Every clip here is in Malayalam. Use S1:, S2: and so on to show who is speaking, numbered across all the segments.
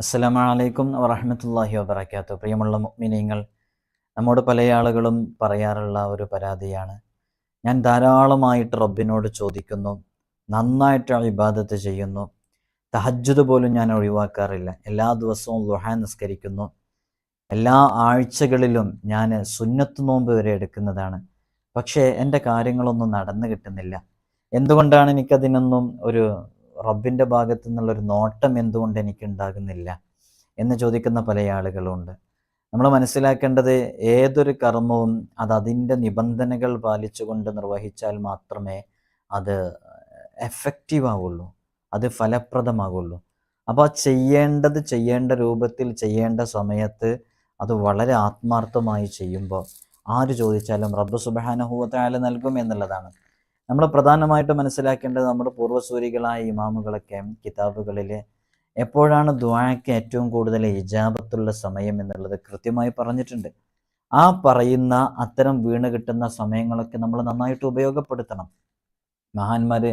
S1: അസ്സലാമലൈക്കും വറഹമത്തല്ലാഹി വബർക്കാത്തു പ്രിയമുള്ള മുഅ്മിനീങ്ങൾ നമ്മോട് പല ആളുകളും പറയാറുള്ള ഒരു പരാതിയാണ്. ഞാൻ ധാരാളമായിട്ട് റബ്ബിനോട് ചോദിക്കുന്നു നന്നായിട്ട് ഇബാദത്ത് ചെയ്യുന്നു തഹജ്ജുദ് പോലും ഞാൻ ഒഴിവാക്കാറില്ല. എല്ലാ ദിവസവും ലുഹാൻ നിസ്കരിക്കുന്നു. എല്ലാ ആഴ്ചകളിലും ഞാൻ സുന്നത്ത് നോമ്പ് വരെ എടുക്കുന്നതാണ്. പക്ഷേ എന്റെ കാര്യങ്ങളൊന്നും നടന്നു കിട്ടുന്നില്ല. എന്തുകൊണ്ടാണ് എനിക്കതിനൊന്നും ഒരു റബ്ബിന്റെ ഭാഗത്തു നിന്നുള്ളൊരു നോട്ടം എന്തുകൊണ്ട് എനിക്ക് ഉണ്ടാകുന്നില്ല എന്ന് ചോദിക്കുന്ന പല ആളുകളുണ്ട്. നമ്മൾ മനസ്സിലാക്കേണ്ടത് ഏതൊരു കർമ്മവും അത് അതിന്റെ നിബന്ധനകൾ പാലിച്ചുകൊണ്ട് നിർവഹിച്ചാൽ മാത്രമേ അത് എഫക്റ്റീവ് ആവുള്ളൂ അത് ഫലപ്രദമാകുള്ളൂ അപ്പോൾ ആ ചെയ്യേണ്ടത് ചെയ്യേണ്ട രൂപത്തിൽ ചെയ്യേണ്ട സമയത്ത് അത് വളരെ ആത്മാർത്ഥമായി ചെയ്യുമ്പോൾ ആര് ചോദിച്ചാലും റബ്ബ് സുബാനഹൂവത്തായാലും നൽകും എന്നുള്ളതാണ്. നമ്മൾ പ്രധാനമായിട്ട് മനസ്സിലാക്കേണ്ടത് നമ്മുടെ പൂർവസൂരികളായ ഇമാമുകളൊക്കെ കിതാബുകളിൽ എപ്പോഴാണ് ദ്വാഴയ്ക്ക് ഏറ്റവും കൂടുതൽ ഇജാബത്തുള്ള സമയം എന്നുള്ളത് കൃത്യമായി പറഞ്ഞിട്ടുണ്ട്. ആ പറയുന്ന അത്തരം വീണ് കിട്ടുന്ന സമയങ്ങളൊക്കെ നമ്മൾ നന്നായിട്ട് ഉപയോഗപ്പെടുത്തണം. മഹാന്മാർ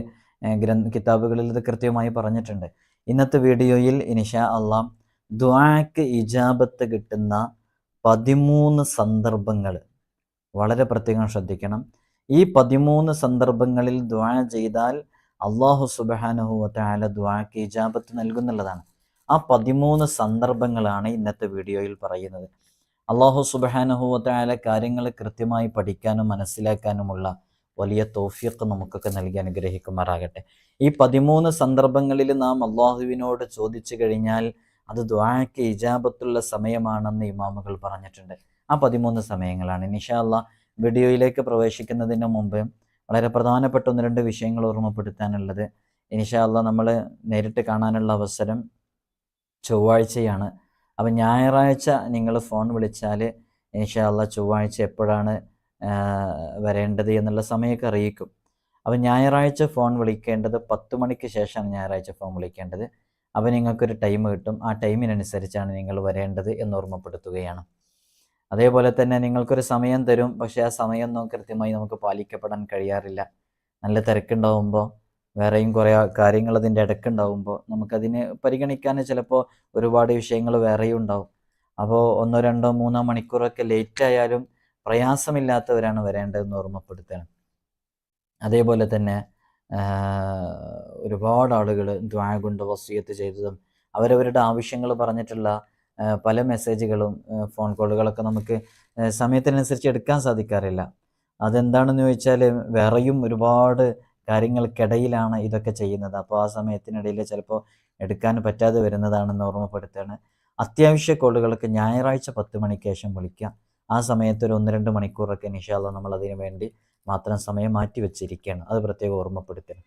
S1: ഗ്രന്ഥ കിതാബുകളിൽ ഇത് കൃത്യമായി പറഞ്ഞിട്ടുണ്ട്. ഇന്നത്തെ വീഡിയോയിൽ ഇനിഷാ അള്ളാം ദ്വായക്ക് ഇജാബത്ത് കിട്ടുന്ന പതിമൂന്ന് സന്ദർഭങ്ങൾ വളരെ പ്രത്യേകം ശ്രദ്ധിക്കണം. ഈ പതിമൂന്ന് സന്ദർഭങ്ങളിൽ ദ്വാ ചെയ്താൽ അള്ളാഹു സുബാനുഹുവല ദ്വാക്ക് ഇജാബത്ത് നൽകുന്നുള്ളതാണ്. ആ പതിമൂന്ന് സന്ദർഭങ്ങളാണ് ഇന്നത്തെ വീഡിയോയിൽ പറയുന്നത്. അള്ളാഹു സുബാനുഹുവല കാര്യങ്ങൾ കൃത്യമായി പഠിക്കാനും മനസ്സിലാക്കാനുമുള്ള വലിയ തോഫിയൊക്കെ നമുക്കൊക്കെ നൽകി അനുഗ്രഹിക്കുമാറാകട്ടെ. ഈ പതിമൂന്ന് സന്ദർഭങ്ങളിൽ നാം അള്ളാഹുവിനോട് ചോദിച്ചു കഴിഞ്ഞാൽ അത് ദ്വാക്ക് ഇജാബത്തുള്ള സമയമാണെന്ന് ഇമാമുകൾ പറഞ്ഞിട്ടുണ്ട്. ആ പതിമൂന്ന് സമയങ്ങളാണ്. നിഷാ അള്ളാഹ് വീഡിയോയിലേക്ക് പ്രവേശിക്കുന്നതിന് മുമ്പ് വളരെ പ്രധാനപ്പെട്ട ഒന്ന് രണ്ട് വിഷയങ്ങൾ ഓർമ്മപ്പെടുത്താനുള്ളത്. ഇനിഷാല്ല നമ്മൾ നേരിട്ട് കാണാനുള്ള അവസരം ചൊവ്വാഴ്ചയാണ്. അപ്പം ഞായറാഴ്ച നിങ്ങൾ ഫോൺ വിളിച്ചാൽ ഇനിഷാല്ല ചൊവ്വാഴ്ച എപ്പോഴാണ് വരേണ്ടത് എന്നുള്ള സമയമൊക്കെ അറിയിക്കും. അപ്പം ഞായറാഴ്ച ഫോൺ വിളിക്കേണ്ടത് പത്ത് മണിക്ക് ശേഷമാണ് ഞായറാഴ്ച ഫോൺ വിളിക്കേണ്ടത്. അപ്പം നിങ്ങൾക്കൊരു ടൈം കിട്ടും. ആ ടൈമിനനുസരിച്ചാണ് നിങ്ങൾ വരേണ്ടത് എന്ന് ഓർമ്മപ്പെടുത്തുകയാണ്. അതേപോലെ തന്നെ നിങ്ങൾക്കൊരു സമയം തരും. പക്ഷെ ആ സമയമൊന്നും കൃത്യമായി നമുക്ക് പാലിക്കപ്പെടാൻ കഴിയാറില്ല. നല്ല തിരക്കുണ്ടാവുമ്പോൾ വേറെയും കുറേ കാര്യങ്ങൾ അതിന്റെ ഇടക്കുണ്ടാവുമ്പോൾ നമുക്കതിന് പരിഗണിക്കാൻ ചിലപ്പോൾ ഒരുപാട് വിഷയങ്ങൾ വേറെയും ഉണ്ടാവും. അപ്പോൾ ഒന്നോ രണ്ടോ മൂന്നോ മണിക്കൂറൊക്കെ ലേറ്റ് ആയാലും പ്രയാസമില്ലാത്തവരാണ് വരേണ്ടതെന്ന് ഓർമ്മപ്പെടുത്തണം അതേപോലെ തന്നെ ഒരുപാട് ആളുകൾ ദ്വാ കൊണ്ട് ചെയ്തതും അവരവരുടെ ആവശ്യങ്ങൾ പറഞ്ഞിട്ടുള്ള പല മെസ്സേജുകളും ഫോൺ കോളുകളൊക്കെ നമുക്ക് സമയത്തിനനുസരിച്ച് എടുക്കാൻ സാധിക്കാറില്ല. അതെന്താണെന്ന് ചോദിച്ചാൽ വേറെയും ഒരുപാട് കാര്യങ്ങൾക്കിടയിലാണ് ഇതൊക്കെ ചെയ്യുന്നത്. അപ്പോൾ ആ സമയത്തിനിടയിൽ ചിലപ്പോൾ എടുക്കാൻ പറ്റാതെ വരുന്നതാണെന്ന് ഓർമ്മപ്പെടുത്തുകയാണ്. അത്യാവശ്യ കോളുകളൊക്കെ ഞായറാഴ്ച പത്ത് മണിക്ക് ശേഷം വിളിക്കാം. ആ സമയത്ത് ഒരു ഒന്ന് രണ്ട് മണിക്കൂറൊക്കെ നിഷാല്ല നമ്മൾ അതിന് വേണ്ടി മാത്രം സമയം മാറ്റി വെച്ചിരിക്കുകയാണ്. അത് പ്രത്യേകം ഓർമ്മപ്പെടുത്തണം.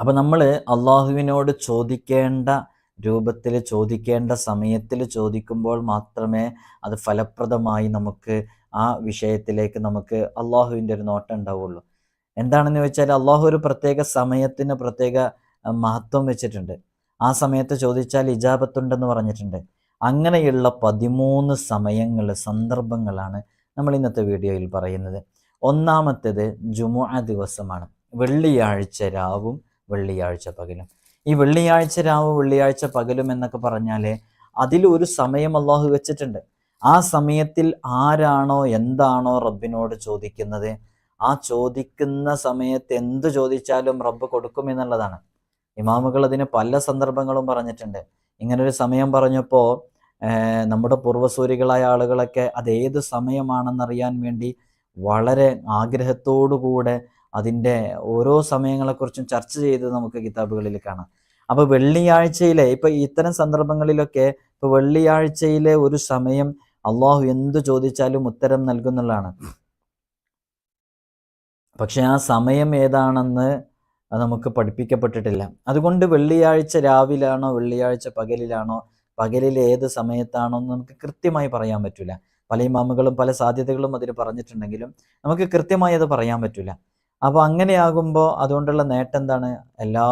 S1: അപ്പം നമ്മൾ അള്ളാഹുവിനോട് ചോദിക്കേണ്ട രൂപത്തിൽ ചോദിക്കേണ്ട സമയത്തിൽ ചോദിക്കുമ്പോൾ മാത്രമേ അത് ഫലപ്രദമായി നമുക്ക് ആ വിഷയത്തിലേക്ക് നമുക്ക് അള്ളാഹുവിന്റെ ഒരു നോട്ടം ഉണ്ടാവുള്ളൂ. എന്താണെന്ന് വെച്ചാൽ അള്ളാഹു ഒരു പ്രത്യേക സമയത്തിന് പ്രത്യേക മഹത്വം വെച്ചിട്ടുണ്ട്. ആ സമയത്ത് ചോദിച്ചാൽ ഇജാബത്തുണ്ടെന്ന് പറഞ്ഞിട്ടുണ്ട്. അങ്ങനെയുള്ള പതിമൂന്ന് സമയങ്ങൾ സന്ദർഭങ്ങളാണ് നമ്മൾ ഇന്നത്തെ വീഡിയോയിൽ പറയുന്നത്. ഒന്നാമത്തേത് ജുമുഅ ദിവസമാണ്. വെള്ളിയാഴ്ച രാവും വെള്ളിയാഴ്ച പകലും. ഈ വെള്ളിയാഴ്ച രാവ് വെള്ളിയാഴ്ച പകലും എന്നൊക്കെ പറഞ്ഞാൽ അതിൽ ഒരു സമയം അള്ളാഹു വെച്ചിട്ടുണ്ട്. ആ സമയത്തിൽ ആരാണോ എന്താണോ റബ്ബിനോട് ചോദിക്കുന്നത്? ആ ചോദിക്കുന്ന സമയത്ത് എന്ത് ചോദിച്ചാലും റബ്ബ് കൊടുക്കും എന്നുള്ളതാണ്. ഇമാമുകൾ അതിന് പല സന്ദർഭങ്ങളും പറഞ്ഞിട്ടുണ്ട്. ഇങ്ങനൊരു സമയം പറഞ്ഞപ്പോൾ നമ്മുടെ പൂർവസൂരികളായ ആളുകളൊക്കെ അത് ഏത് സമയമാണെന്നറിയാൻ വേണ്ടി വളരെ ആഗ്രഹത്തോടുകൂടെ അതിന്റെ ഓരോ സമയങ്ങളെക്കുറിച്ചും ചർച്ച ചെയ്ത് നമുക്ക് കിതാബുകളിൽ കാണാം. അപ്പോൾ വെള്ളിയാഴ്ചയിലെ ഇപ്പൊ ഇത്തരം സന്ദർഭങ്ങളിലൊക്കെ ഇപ്പൊ വെള്ളിയാഴ്ചയിലെ ഒരു സമയം അള്ളാഹു എന്ത് ചോദിച്ചാലും ഉത്തരം നൽകുന്നുള്ളതാണ്. പക്ഷെ ആ സമയം ഏതാണെന്ന് നമുക്ക് പഠിപ്പിക്കപ്പെട്ടിട്ടില്ല. അതുകൊണ്ട് വെള്ളിയാഴ്ച രാവിലാണോ വെള്ളിയാഴ്ച പകലിലാണോ പകലിൽ ഏത് സമയത്താണോ എന്ന് നമുക്ക് കൃത്യമായി പറയാൻ പറ്റില്ല. പല ഇമാമുകളും പല സാധ്യതകളും അതിന് പറഞ്ഞിട്ടുണ്ടെങ്കിലും നമുക്ക് കൃത്യമായി അത് പറയാൻ പറ്റില്ല. അപ്പോൾ അങ്ങനെയാകുമ്പോൾ അതുകൊണ്ടുള്ള നേട്ടം എന്താണ് എല്ലാ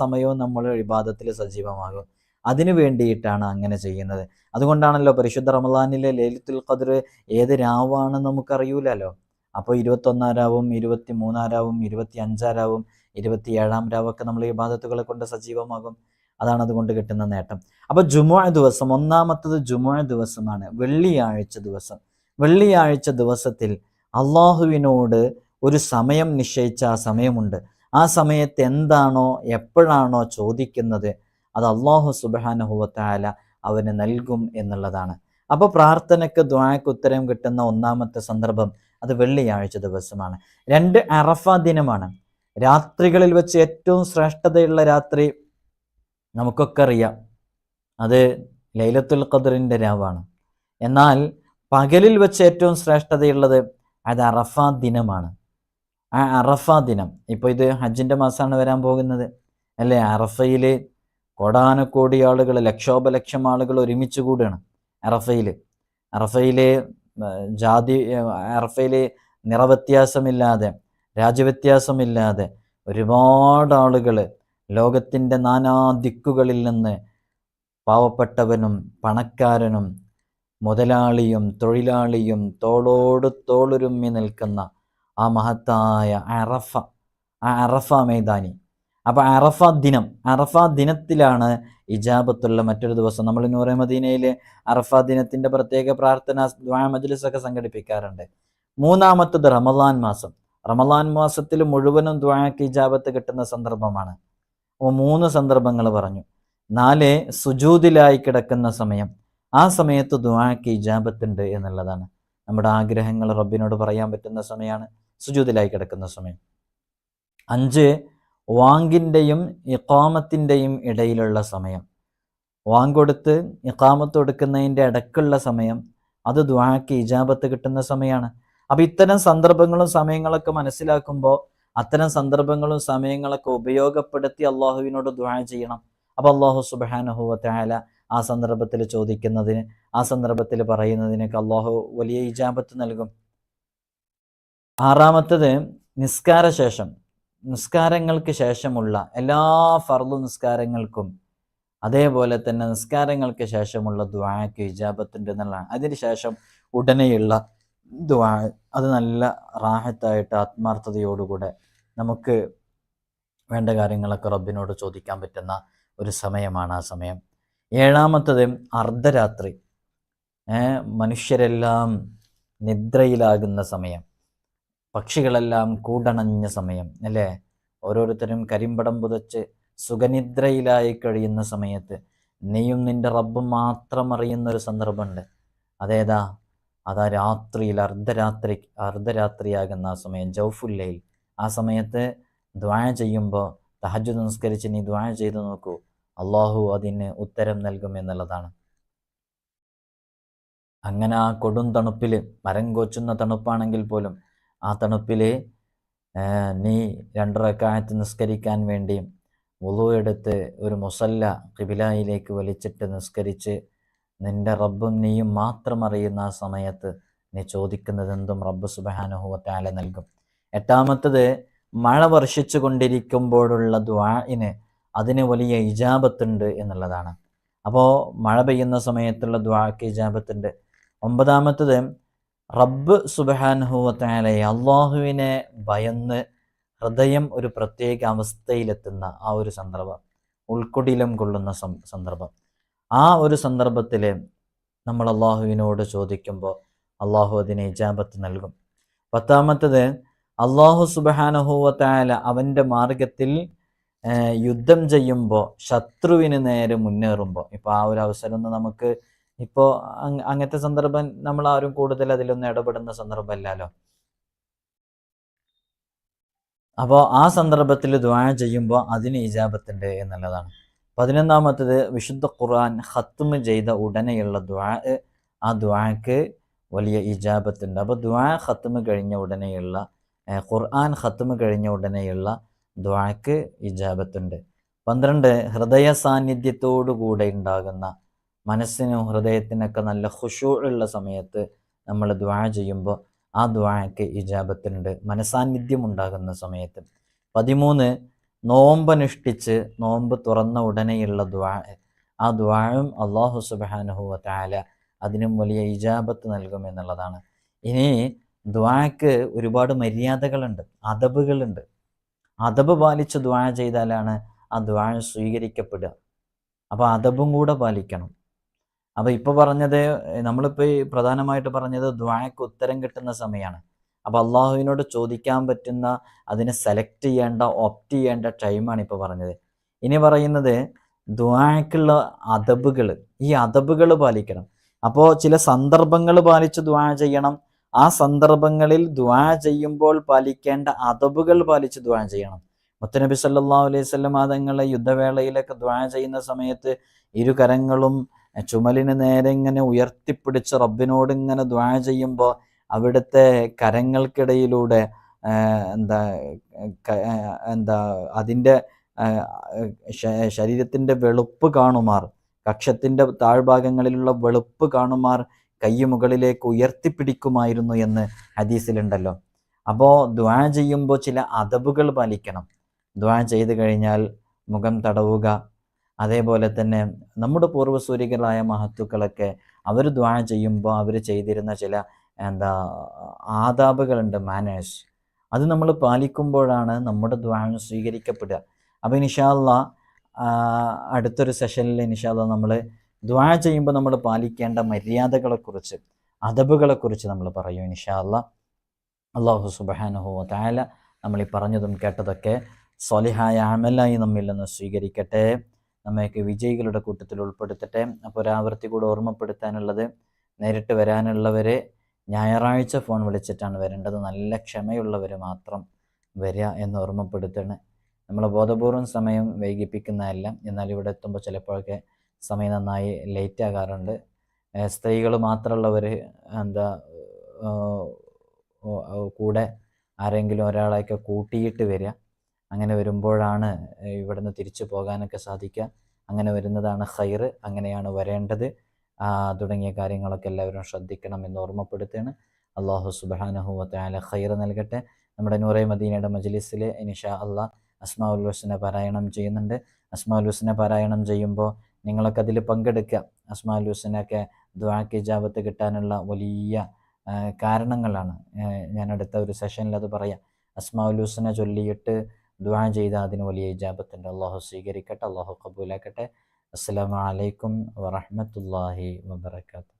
S1: സമയവും നമ്മൾ വിവാദത്തിൽ സജീവമാകും. അതിനു വേണ്ടിയിട്ടാണ് അങ്ങനെ ചെയ്യുന്നത്. അതുകൊണ്ടാണല്ലോ പരിശുദ്ധ റമദാനിലെ ലേലിത്തുൽ ഖദർ ഏത് രാവാണെന്ന് നമുക്കറിയൂലല്ലോ. അപ്പോൾ ഇരുപത്തൊന്നാം രാവും ഇരുപത്തി മൂന്നാം രാവും ഇരുപത്തി അഞ്ചാം രാവും ഇരുപത്തി ഏഴാം രാവൊക്കെ നമ്മൾ വിവാദത്തുകളെ കൊണ്ട് സജീവമാകും. അതാണ് അതുകൊണ്ട് കിട്ടുന്ന നേട്ടം. അപ്പോൾ ജുമുഅ ദിവസം ഒന്നാമത്തത് ജുമുഅ ദിവസമാണ്. വെള്ളിയാഴ്ച ദിവസം. വെള്ളിയാഴ്ച ദിവസത്തിൽ അള്ളാഹുവിനോട് ഒരു സമയം നിശ്ചയിച്ച ആ സമയമുണ്ട്. ആ സമയത്ത് എന്താണോ എപ്പോഴാണോ ചോദിക്കുന്നത് അത് അള്ളാഹു സുബാനുഹുവത്തായ അവന് നൽകും എന്നുള്ളതാണ്. അപ്പോൾ പ്രാർത്ഥനയ്ക്ക് ദ്വായക്ക് ഉത്തരം കിട്ടുന്ന ഒന്നാമത്തെ സന്ദർഭം അത് വെള്ളിയാഴ്ച ദിവസമാണ്. രണ്ട് അറഫ ദിനമാണ്. രാത്രികളിൽ വെച്ച് ഏറ്റവും ശ്രേഷ്ഠതയുള്ള രാത്രി നമുക്കൊക്കെ അറിയാം. അത് ലൈലത്തുൽ ഖദറിന്റെ രാവാണ്. എന്നാൽ പകലിൽ വെച്ച് ഏറ്റവും ശ്രേഷ്ഠതയുള്ളത് അത് അറഫ ദിനമാണ്. ആ അറഫ ദിനം. ഇപ്പോൾ ഇത് ഹജ്ജിന്റെ മാസമാണ് വരാൻ പോകുന്നത്. അല്ലേ? അറഫയിൽ കോടാനക്കോടി ആളുകൾ ലക്ഷോപലക്ഷം ആളുകൾ ഒരുമിച്ച് കൂടുകയാണ് അറഫയിൽ അറഫയിൽ ജാതി അറഫയിൽ നിറവ്യത്യാസമില്ലാതെ രാജ്യവ്യത്യാസമില്ലാതെ ഒരുപാട് ആളുകൾ ലോകത്തിന്റെ നാനാ ദിക്കുകളിൽ നിന്ന് പാവപ്പെട്ടവനും പണക്കാരനും മുതലാളിയും തൊഴിലാളിയും തോളോട് തോളുരുമ്മി നിൽക്കുന്ന ആ മഹത്തായ അറഫ ആ അറഫ മൈതാനി. അപ്പോൾ അറഫ ദിനം അറഫ ദിനത്തിലാണ് ഇജാബത്തുള്ള മറ്റൊരു ദിവസം. നമ്മൾ നൂറെ മദീനയിൽ അറഫ ദിനത്തിന്റെ പ്രത്യേക പ്രാർത്ഥന ഒക്കെ സംഘടിപ്പിക്കാറുണ്ട്. മൂന്നാമത്തത് റമദാൻ മാസം. റമദാൻ മാസത്തിൽ മുഴുവനും ദ്വാക്ക് ഇജാബത്ത് കിട്ടുന്ന സന്ദർഭമാണ്. അപ്പോൾ മൂന്ന് സന്ദർഭങ്ങൾ പറഞ്ഞു. നാല് സുജൂതിലായി കിടക്കുന്ന സമയം. ആ സമയത്ത് ദ്വാക്ക് ഇജാബത്തുണ്ട് എന്നുള്ളതാണ്. നമ്മുടെ ആഗ്രഹങ്ങൾ റബ്ബിനോട് പറയാൻ പറ്റുന്ന സമയമാണ്. സുജൂതിലായി കിടക്കുന്ന സമയം. അഞ്ച് വാങ്കിന്റെയും ഇക്കാമത്തിന്റെയും ഇടയിലുള്ള സമയം. വാങ് കൊടുത്ത് ഇക്കാമത്ത് കൊടുക്കുന്നതിന്റെ ഇടക്കുള്ള സമയം. അത് ദ്വാക്ക് ഇജാബത്ത് കിട്ടുന്ന സമയമാണ് അപ്പം ഇത്തരം സന്ദർഭങ്ങളും സമയങ്ങളൊക്കെ മനസ്സിലാക്കുമ്പോൾ അത്തരം സന്ദർഭങ്ങളും സമയങ്ങളൊക്കെ ഉപയോഗപ്പെടുത്തി അള്ളാഹുവിനോട് ദ്വാ ചെയ്യണം. അപ്പോൾ അള്ളാഹു സുബാനുഹുവല ആ സന്ദർഭത്തിൽ ചോദിക്കുന്നതിന് ആ സന്ദർഭത്തിൽ പറയുന്നതിനൊക്കെ അള്ളാഹു വലിയ ഇജാബത്ത് നൽകും. ആറാമത്തത് നിസ്കാര ശേഷം നിസ്കാരങ്ങൾക്ക് ശേഷമുള്ള എല്ലാ ഫർദു നിസ്കാരങ്ങൾക്കും അതേപോലെ തന്നെ നിസ്കാരങ്ങൾക്ക് ശേഷമുള്ള ദ്വാക്ക് ഇജാബത്തുണ്ട് എന്നുള്ളതാണ് അതിനുശേഷം ഉടനെയുള്ള ദ്വാ അത് നല്ല റാഹത്തായിട്ട് ആത്മാർത്ഥതയോടുകൂടെ നമുക്ക് വേണ്ട കാര്യങ്ങളൊക്കെ റബ്ബിനോട് ചോദിക്കാൻ പറ്റുന്ന ഒരു സമയമാണ് ആ സമയം. ഏഴാമത്തത് അർദ്ധരാത്രി. മനുഷ്യരെല്ലാം നിദ്രയിലാകുന്ന സമയം. പക്ഷികളെല്ലാം കൂടണഞ്ഞ സമയം അല്ലേ? ഓരോരുത്തരും കരിമ്പടം പുതച്ച് സുഖനിദ്രയിലായി കഴിയുന്ന സമയത്ത് നീയും നിന്റെ റബ്ബ് മാത്രം അറിയുന്ന ഒരു സന്ദർഭമുണ്ട്. അതേതാ? അതാ രാത്രിയിൽ അർദ്ധരാത്രി അർദ്ധരാത്രിയാകുന്ന ആ സമയം ജൗഫുല്ലയിൽ. ആ സമയത്ത് ദ്വാഴ ചെയ്യുമ്പോൾ തഹജു നമസ്കരിച്ച് നീ ദ്വാഴ ചെയ്തു നോക്കൂ. അള്ളാഹു അതിന് ഉത്തരം നൽകും എന്നുള്ളതാണ്. അങ്ങനെ ആ കൊടും തണുപ്പിൽ മരം കൊച്ചുന്ന തണുപ്പാണെങ്കിൽ പോലും ആ തണുപ്പിൽ നീ രണ്ടറക്കായത്ത് നിസ്കരിക്കാൻ വേണ്ടി വുളു എടുത്ത് ഒരു മുസല്ല കിബിലായിലേക്ക് വലിച്ചിട്ട് നിസ്കരിച്ച് നിന്റെ റബ്ബും നീയും മാത്രം അറിയുന്ന ആ സമയത്ത് നീ ചോദിക്കുന്നത് എന്തും റബ്ബ് സുബഹാനുഹുവത്താല നൽകും. എട്ടാമത്തത് മഴ വർഷിച്ചു കൊണ്ടിരിക്കുമ്പോഴുള്ള ദ്വാഇന് അതിന് വലിയ ഇജാബത്തുണ്ട് എന്നുള്ളതാണ്. അപ്പോൾ മഴ പെയ്യുന്ന സമയത്തുള്ള ദ്വാക്ക് ഇജാബത്തുണ്ട്. ഒമ്പതാമത്തത് റബ്ബ് സുബഹാനുഹുവത്താലയെ അള്ളാഹുവിനെ ഭയന്ന് ഹൃദയം ഒരു പ്രത്യേക അവസ്ഥയിലെത്തുന്ന ആ ഒരു സന്ദർഭം ഉൾക്കൊടിലം കൊള്ളുന്ന സന്ദർഭം. ആ ഒരു സന്ദർഭത്തിൽ നമ്മൾ അള്ളാഹുവിനോട് ചോദിക്കുമ്പോൾ അള്ളാഹു അതിനെ ഇജാബത്ത് നൽകും. പത്താമത്തത് അള്ളാഹു സുബഹാനുഹൂവത്തായ അവന്റെ മാർഗത്തിൽ യുദ്ധം ചെയ്യുമ്പോൾ ശത്രുവിന് നേരെ മുന്നേറുമ്പോൾ ഇപ്പോൾ ആ ഒരു അവസരം നമുക്ക് ഇപ്പോൾ അങ്ങനത്തെ സന്ദർഭം നമ്മൾ ആരും കൂടുതൽ അതിലൊന്നും ഇടപെടുന്ന സന്ദർഭമല്ലല്ലോ. അപ്പോൾ ആ സന്ദർഭത്തിൽ ദ്വാ ചെയ്യുമ്പോൾ അതിന് ഇജാബത്തുണ്ട് എന്നുള്ളതാണ്. പതിനൊന്നാമത്തത് വിശുദ്ധ ഖുർആൻ ഹത്തുമ് ചെയ്ത ഉടനെയുള്ള ദ്വാ ആ ദ്വാക്ക് വലിയ ഇജാബത്തുണ്ട്. അപ്പോൾ ദ്വാ ഹത്തുമ് കഴിഞ്ഞ ഉടനെയുള്ള ഖുർആൻ ഹത്തുമ് കഴിഞ്ഞ ഉടനെയുള്ള ദ്വാക്ക് ഇജാബത്തുണ്ട്. പന്ത്രണ്ട് ഹൃദയ സാന്നിധ്യത്തോടു കൂടെ ഉണ്ടാകുന്ന മനസ്സിനും ഹൃദയത്തിനൊക്കെ നല്ല ഉള്ള സമയത്ത് നമ്മൾ ദ്വാ ചെയ്യുമ്പോൾ ആ ദ്വാക്ക് ഇജാബത്തുണ്ട് മനസാന്നിധ്യം ഉണ്ടാകുന്ന സമയത്ത്. പതിമൂന്ന് നോമ്പനുഷ്ഠിച്ച് നോമ്പ് തുറന്ന ഉടനെയുള്ള ദ്വാ ആ ദ്വാഴും അള്ളാഹു സുബാനുഹുവ താല അതിനും വലിയ ഇജാബത്ത് നൽകും എന്നുള്ളതാണ്. ഇനി ദ്വാക്ക് ഒരുപാട് മര്യാദകളുണ്ട് അതബുകളുണ്ട് അതബ് പാലിച്ച് ദ്വാ ചെയ്താലാണ് ആ ദ്വാ സ്വീകരിക്കപ്പെടുക. അപ്പോൾ അതബും കൂടെ പാലിക്കണം. അപ്പോൾ ഇപ്പോൾ പറഞ്ഞത് നമ്മളിപ്പോൾ ഈ പ്രധാനമായിട്ട് പറഞ്ഞത് ദ്വാക്ക് ഉത്തരം കിട്ടുന്ന സമയമാണ് അപ്പോൾ അള്ളാഹുവിനോട് ചോദിക്കാൻ പറ്റുന്ന അതിനെ സെലക്ട് ചെയ്യേണ്ട ഓപ്റ്റ് ചെയ്യേണ്ട ടൈമാണ് ഇപ്പോൾ പറഞ്ഞത്. ഇനി പറയുന്നത് ദ്വാക്കുള്ള അതബുകൾ ഈ അതബുകൾ പാലിക്കണം. അപ്പോൾ ചില സന്ദർഭങ്ങൾ പാലിച്ച് ദ്വാ ചെയ്യണം. ആ സന്ദർഭങ്ങളിൽ ദ്വാ ചെയ്യുമ്പോൾ പാലിക്കേണ്ട അതബുകൾ പാലിച്ച് ദ്വാ ചെയ്യണം. മുത്തനബി സല്ലാ അലൈഹി സ്വല്ലം അതങ്ങളെ യുദ്ധവേളയിലൊക്കെ ദ്വാ ചെയ്യുന്ന സമയത്ത് ഇരു കരങ്ങളും ചുമലിന് നേരെ ഇങ്ങനെ ഉയർത്തിപ്പിടിച്ച് റബ്ബിനോട് ഇങ്ങനെ ദ്വാ ചെയ്യുമ്പോൾ അവിടുത്തെ കരങ്ങൾക്കിടയിലൂടെ എന്താ എന്താ അതിന്റെ ശരീരത്തിന്റെ വെളുപ്പ് കാണുമാർ കക്ഷത്തിന്റെ താഴ്ഭാഗങ്ങളിലുള്ള വെളുപ്പ് കാണുമാർ കൈ മുകളിലേക്ക് ഉയർത്തിപ്പിടിക്കുമായിരുന്നു എന്ന് ഹദീസിലുണ്ടല്ലോ. അപ്പോൾ ദ്വാ ചെയ്യുമ്പോൾ ചില അതബുകൾ പാലിക്കണം. ദ്വാ ചെയ്ത് കഴിഞ്ഞാൽ മുഖം തടവുക അതേപോലെ തന്നെ നമ്മുടെ പൂർവസൂരികളായ മഹത്തുക്കളൊക്കെ അവർ ദ്വാ ചെയ്യുമ്പോൾ അവർ ചെയ്തിരുന്ന ചില എന്താ ആദാബുകളുണ്ട് മാനേഴ്സ് അത് നമ്മൾ പാലിക്കുമ്പോഴാണ് നമ്മുടെ ദ്വാ സ്വീകരിക്കപ്പെടുക. അപ്പോൾ ഇൻഷാല്ല അടുത്തൊരു സെഷനിൽ ഇൻഷാല്ല നമ്മൾ ദ്വാ ചെയ്യുമ്പോൾ നമ്മൾ പാലിക്കേണ്ട മര്യാദകളെക്കുറിച്ച് അതബുകളെക്കുറിച്ച് നമ്മൾ പറയും ഇൻഷാല്ല അള്ളാഹു സുബാനുഹോ താല നമ്മൾ ഈ പറഞ്ഞതും കേട്ടതൊക്കെ സ്വലിഹായ അമലായി നമ്മിൽ നിന്ന് സ്വീകരിക്കട്ടെ. നമ്മയൊക്കെ വിജയികളുടെ കൂട്ടത്തിൽ ഉൾപ്പെടുത്തട്ടെ. അപ്പോൾ ഒരാവർത്തി കൂടെ ഓർമ്മപ്പെടുത്താനുള്ളത് നേരിട്ട് വരാനുള്ളവരെ ഞായറാഴ്ച ഫോൺ വിളിച്ചിട്ടാണ് വരേണ്ടത്. നല്ല ക്ഷമയുള്ളവർ മാത്രം വരിക എന്ന് ഓർമ്മപ്പെടുത്തണം. നമ്മൾ ബോധപൂർവം സമയം വൈകിപ്പിക്കുന്നതല്ല എന്നാൽ ഇവിടെ എത്തുമ്പോൾ ചിലപ്പോഴൊക്കെ സമയം നന്നായി ലേറ്റ് ആകാറുണ്ട്. സ്ത്രീകൾ മാത്രമുള്ളവർ എന്താ കൂടെ ആരെങ്കിലും ഒരാളെയൊക്കെ കൂട്ടിയിട്ട് വരിക അങ്ങനെ വരുമ്പോഴാണ് ഇവിടുന്ന് തിരിച്ചു പോകാനൊക്കെ സാധിക്കുക. അങ്ങനെ വരുന്നതാണ് ഹൈർ അങ്ങനെയാണ് വരേണ്ടത്. തുടങ്ങിയ കാര്യങ്ങളൊക്കെ എല്ലാവരും ശ്രദ്ധിക്കണം എന്ന് ഓർമ്മപ്പെടുത്തുകയാണ്. അള്ളാഹു സുബാനഹുവല ഹൈർ നൽകട്ടെ. നമ്മുടെ നൂറേ മദീനയുടെ മജ്ലിസിൽ ഇനിഷാ അള്ളാഹ് അസ്മാ ഉൽ പാരായണം ചെയ്യുന്നുണ്ട്. അസ്മാ ഉൽ പാരായണം ചെയ്യുമ്പോൾ നിങ്ങളൊക്കെ അതിൽ പങ്കെടുക്കുക. അസ്മാ ഉൽ ഹുസനൊക്കെ ദ്വാക്ക് ജാബത്ത് കിട്ടാനുള്ള വലിയ കാരണങ്ങളാണ്. ഞാൻ അടുത്ത ഒരു സെഷനിൽ അത് പറയാം. അസ്മാ ഉൽ ചൊല്ലിയിട്ട് ദ്വാ ചെയ്ത അതിന് വലിയ ഇജാബത്തുണ്ട്. അള്ളാഹു സ്വീകരിക്കട്ടെ അള്ളാഹു കബൂലാക്കട്ടെ അസ്സാം വലൈക്കും വറഹമത്തല്ലാഹി വബർക്കാത്തു